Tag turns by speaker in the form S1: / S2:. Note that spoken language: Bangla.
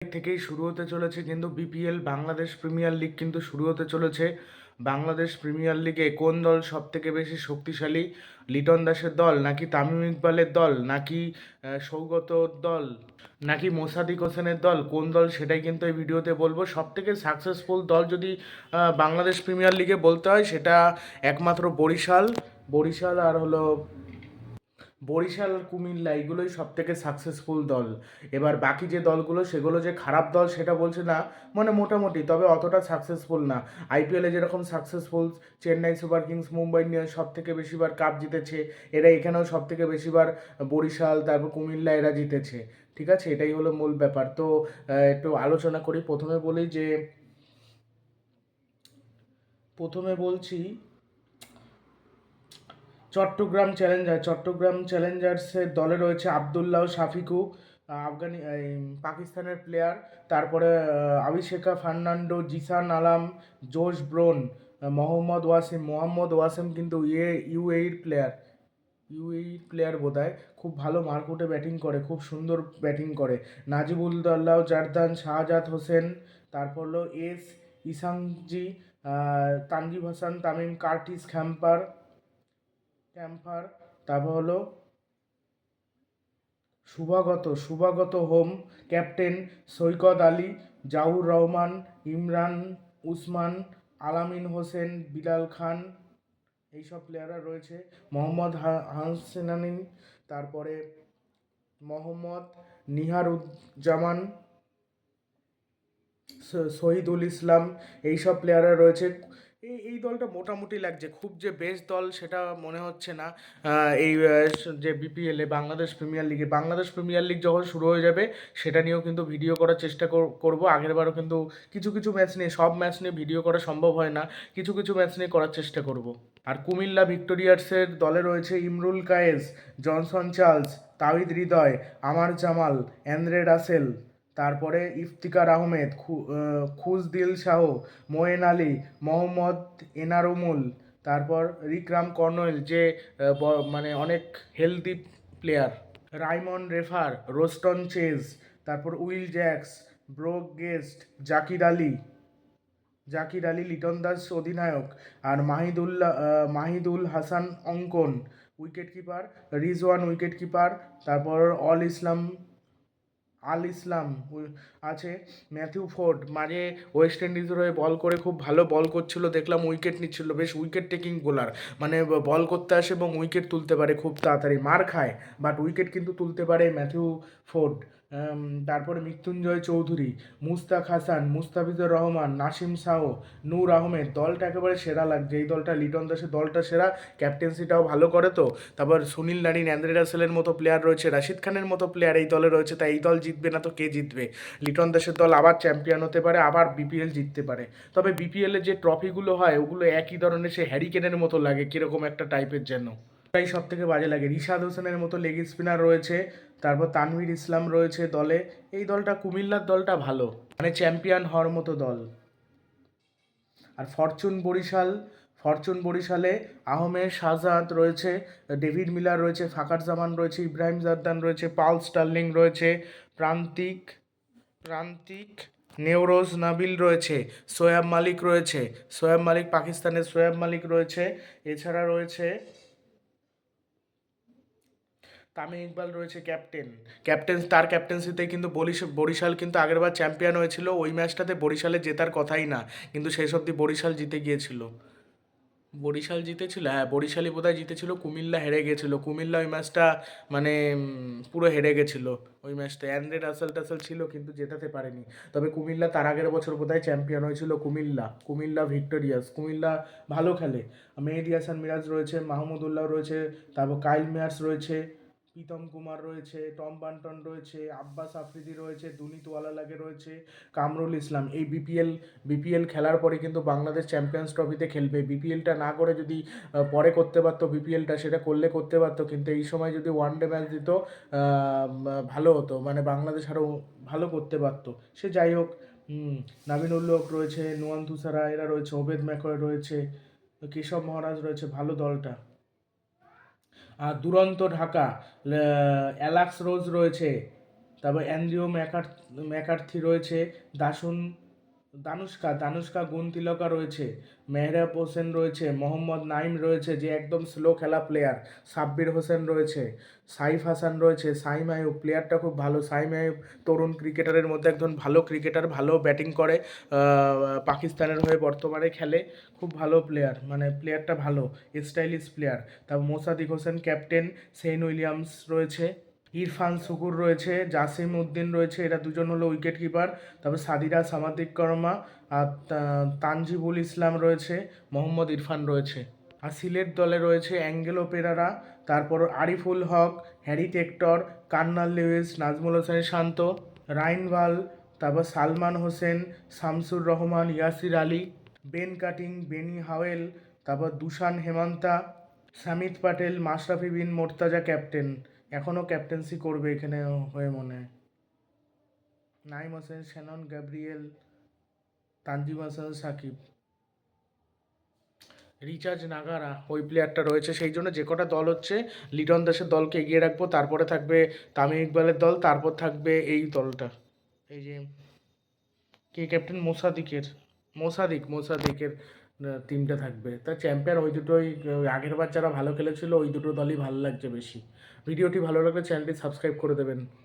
S1: থেকেই শুরু হতে চলেছে কিন্তু বিপিএল বাংলাদেশ প্রিমিয়ার লিগ কিন্তু শুরু হতে চলেছে। বাংলাদেশ প্রিমিয়ার লিগে কোন দল সব থেকে বেশি শক্তিশালী? লিটন দাসের দল নাকি তামিম ইকবালের দল? নাকি আহ, সৌগতর দল? নাকি মোসাদিক হোসেনের দল? কোন দল? সেটাই কিন্তু এই ভিডিওতে বলব। সব থেকে সাকসেসফুল দল যদি বাংলাদেশ প্রিমিয়ার লিগে বলতে হয় সেটা একমাত্র বরিশাল। বরিশাল আর হলো বরিশাল, কুমিল্লা, এগুলোই সব থেকে সাকসেসফুল দল। এবার বাকি যে দলগুলো, সেগুলো যে খারাপ দল, সেটা বলছে না মানে মোটামুটি, তবে অতটা সাকসেসফুল না। আইপিএলে যেরকম successful Chennai Super Kings Mumbai Indians সব থেকে বেশিবার কাপ জিতেছে, এরা এখানেও সব থেকে বেশিবার বরিশাল, তারপর কুমিল্লা এরা জিতেছে। ঠিক আছে? এটাই হলো মূল ব্যাপার। তো একটু আলোচনা করি। প্রথমে বলি যে, প্রথমে বলছি চট্টগ্রাম চ্যালেঞ্জার চট্টগ্রাম চ্যালেঞ্জার্সের দলে রয়েছে আবদুল্লাহ শাফিকু আফগানি পাকিস্তানের প্লেয়ার তারপরে আহ, ফার্নান্ডো জিসান আলাম জোশ ব্রোন মোহাম্মদ ওয়াসিম মোহাম্মদ ওয়াসিম কিন্তু ইয়ে ইউএইর প্লেয়ার ইউএইর প্লেয়ার বোধহয় খুব ভালো মারকুটে ব্যাটিং করে খুব সুন্দর ব্যাটিং করে। নাজিবুল্লাহ জারদান শাহজাদ হোসেন তারপর হলো এস ইসাংজি Tanzib Hasan Tamim Curtis Campher Campher তারপর হলো শুভাগত শুভাগত হোম ক্যাপ্টেন সৈকত আলী জাহুর রহমান, ইমরান উসমান, আলামিন হোসেন, বিলাল খান এইসব প্লেয়াররা রয়েছে। মোহাম্মদ হা- হাসানানি তারপরে মোহাম্মদ নিহারুজ্জামান শহীদুল ইসলাম এইসব প্লেয়াররা রয়েছে। এই এই দলটা মোটামুটি লাগছে। খুব যে বেস্ট দল সেটা মনে হচ্ছে না। এই যে বিপিএলে বাংলাদেশ প্রিমিয়ার লিগে বাংলাদেশ প্রিমিয়ার লিগ যখন শুরু হয়ে যাবে, সেটা নিয়েও কিন্তু ভিডিও করার চেষ্টা করব। আগের বারও কিন্তু কিছু কিছু ম্যাচ নিয়ে, সব ম্যাচ নিয়ে ভিডিও করা সম্ভব হয় না। কিছু কিছু ম্যাচ নিয়ে করার চেষ্টা করব। আর কুমিল্লা ভিক্টোরিয়ার্সের দলে রয়েছে Imrul Kayes, Johnson Charles, Tahid Hridoy, Aamer Jamal Andre Rasel তারপরে ইফতিকার আহমেদ খু- আহ, খুজদিল শাহ মোয়েন আলী মোহাম্মদ এনারুমুল তারপর রিকরাম কর্নয়েল যে মানে অনেক healthy player Raymon Reifer Roston Chase তারপর Will Jacks Brook Guest Zakir Ali Zakir Ali Liton Das অধিনায়ক আর মাহিদুল্লাহ আহ, Mahidul Hasan Ankon wicket keeper Rizwan wicket keeper তারপর অল ইসলাম আল ইসলাম আছে ম্যাথিউ ফোর্ড, মাঝে ওয়েস্ট ইন্ডিজের হয়ে বল করে খুব ভালো বল করছিল, দেখলাম উইকেট নিচ্ছিল, বেশ উইকেট টেকিং বোলার মানে বল করতে আসে এবং উইকেট তুলতে পারে খুব তাড়াতাড়ি, মার খায় বাট উইকেট কিন্তু তুলতে পারে ম্যাথিউ ফোর্ড। তারপরে মৃত্যুঞ্জয় চৌধুরী, মুস্তাক হাসান, মুস্তাফিজুর রহমান, নাসিম শাহ নূর আহমেদ, দলটা একেবারে সেরা লাগছে এই দলটা লিটন দাসের দলটা সেরা ক্যাপ্টেন্সিটাও ভালো করে তো। তারপর সুনীল নারিন, অ্যান্দ্রে রাসেলের মতো প্লেয়ার রয়েছে, রাশিদ খানের মতো প্লেয়ার এই দলে রয়েছে, তাই এই দল জিতবে না তো কে জিতবে? লিটন দাসের দল আবার চ্যাম্পিয়ন হতে পারে, আবার বিপিএল জিততে পারে। তবে বিপিএলের যে ট্রফিগুলো হয়, ওগুলো একই ধরনের সে হ্যারিকেনের মতো লাগে, কীরকম একটা টাইপের যেন। তাই সব থেকে বাজে লাগে। রিশাদ হোসেনের মতো লেগ স্পিনার রয়েছে, তারপর তানভীর ইসলাম রয়েছে দলে। এই দলটা, কুমিল্লার দলটা ভালো মানে চ্যাম্পিয়ন হওয়ার মতো দল। আর ফরচুন বরিশাল, ফরচুন বরিশালে আহমেদ শাহজাদ রয়েছে, ডেভিড মিলার রয়েছে, ফাকার জামান রয়েছে, ইব্রাহিম জাদ্দান রয়েছে, পাল স্টার্লিং রয়েছে, প্রান্তিক প্রান্তিক নেওরোজ নাবিল রয়েছে, সোয়াব মালিক রয়েছে, সোয়াব মালিক পাকিস্তানের সোয়াব মালিক রয়েছে। এছাড়া রয়েছে তামিম ইকবাল রয়েছে ক্যাপ্টেন ক্যাপ্টেন তার ক্যাপ্টেন্সিতে কিন্তু বরিশ- বরিশাল কিন্তু আগেরবার চ্যাম্পিয়ন হয়েছিল। ওই ম্যাচটাতে বরিশালে জেতার কথাই না, কিন্তু সেই সব বরিশাল জিতে গিয়েছিল। বরিশাল জিতেছিল? হ্যাঁ বরিশালই বোধহয় জিতেছিল। কুমিল্লা হেরে গেছিল। কুমিল্লা ওই ম্যাচটা মানে পুরো হেরে গেছিল। ওই ম্যাচটা অ্যান্ড্রে রাসেল টাসেল ছিল, কিন্তু জেতাতে পারেনি। তবে কুমিল্লা তার আগের বছর বোধহয় চ্যাম্পিয়ন হয়েছিল কুমিল্লা। কুমিল্লা ভিক্টোরিয়াস কুমিল্লা ভালো খেলে। মেহেদি হাসান মিরাজ রয়েছে মাহমুদুল্লাহ রয়েছে, তারপর কাইল মেয়ার্স রয়েছে। প্রীতম কুমার রয়েছে টম বান্টন রয়েছে আব্বাস আফ্রিদি রয়েছে দুনিত ওয়ালালাগে রয়েছে কামরুল ইসলাম। এই বিপিএল বিপিএল খেলার পরে কিন্তু বাংলাদেশ চ্যাম্পিয়ন্স ট্রফিতে খেলবে। বিপিএলটা না করে যদি পরে করতে পারতো বিপিএলটা সেটা করলে করতে পারতো কিন্তু এই সময় যদি ওয়ান ডে ম্যাচ দিত ভালো হতো। মানে বাংলাদেশ আরও ভালো করতে পারতো। সে যাই হোক হুম, নাবিনুল হক রয়েছে নুয়ান তুষারা এরা রয়েছে ওবেদ ম্যাকয় রয়েছে কেশব মহারাজ রয়েছে ভালো দলটা। দুরন্ত ঢাকা অ্যালাক্স রোজ রয়েছে তারপর অ্যান্ড্রিও ম্যাকার ম্যাকার্থি রয়েছে দাসুন দানুষ্কা দানুষ্কা গুনতিলকা রয়েছে, মেহরাব হোসেন রয়েছে, মোহাম্মদ নাইম রয়েছে, যে একদম স্লো খেলা প্লেয়ার সাব্বির হোসেন রয়েছে, সাইফ হাসান রয়েছে, সাইম আয়ুব প্লেয়ারটা খুব ভালো, সাইম আয়ুব তরুণ ক্রিকেটারের মধ্যে একজন ভালো ক্রিকেটার ভালো ব্যাটিং করে পাকিস্তানের হয়ে বর্তমানে খেলে, খুব ভালো প্লেয়ার মানে প্লেয়ারটা ভালো স্টাইলিশ প্লেয়ার তারপর Mosaddek Hossain captain Sean Williams রয়েছে। ইরফান সুকুর রয়েছে, জাসিম উদ্দিন রয়েছে, এরা দুজন হলো উইকেট কিপার তারপর সাদিরা, সামাদিক কর্মা আর তানজিবুল ইসলাম রয়েছে, মোহাম্মদ ইরফান রয়েছে। আর সিলেট দলে রয়েছে অ্যাঙ্গেলো পেরারা, তারপর Ariful Haque, Harry Tector, Kennar Lewis Najmul Hossain Shanto রাইনভাল তারপর Salman Hossain, Shamsur Rahman, Yasir Ali, Ben Cutting, Benny Howell, তারপর দুশান হেমান্তা, সামিত পাটেল, মাশরাফি বিন মোর্তাজা ক্যাপ্টেন। এখনও ক্যাপ্টেন্সি করবে এখানে হয়ে মনে হয়। Naim Hossain, Shannon Gabriel Tanzim Hasan, Sakib. Richard Ngarava, ওই প্লেয়ারটা রয়েছে। সেই জন্য যে কটা দল হচ্ছে, লিটন দাসের দলকে এগিয়ে রাখব। তারপরে থাকবে তামিম ইকবালের দল, তারপর থাকবে এই দলটা। এই যে, কে ক্যাপ্টেন মোসাদিকের। মোসাদিক, মোসাদিকের। টিমটা থাকবে। তা চ্যাম্পিয়ন ওই দুটোই আগের বার যারা ভালো খেলেছিল, ওই দুটো দলই ভালো লাগছে বেশি। ভিডিওটি ভালো লাগলে চ্যানেলটি সাবস্ক্রাইব করে দেবেন।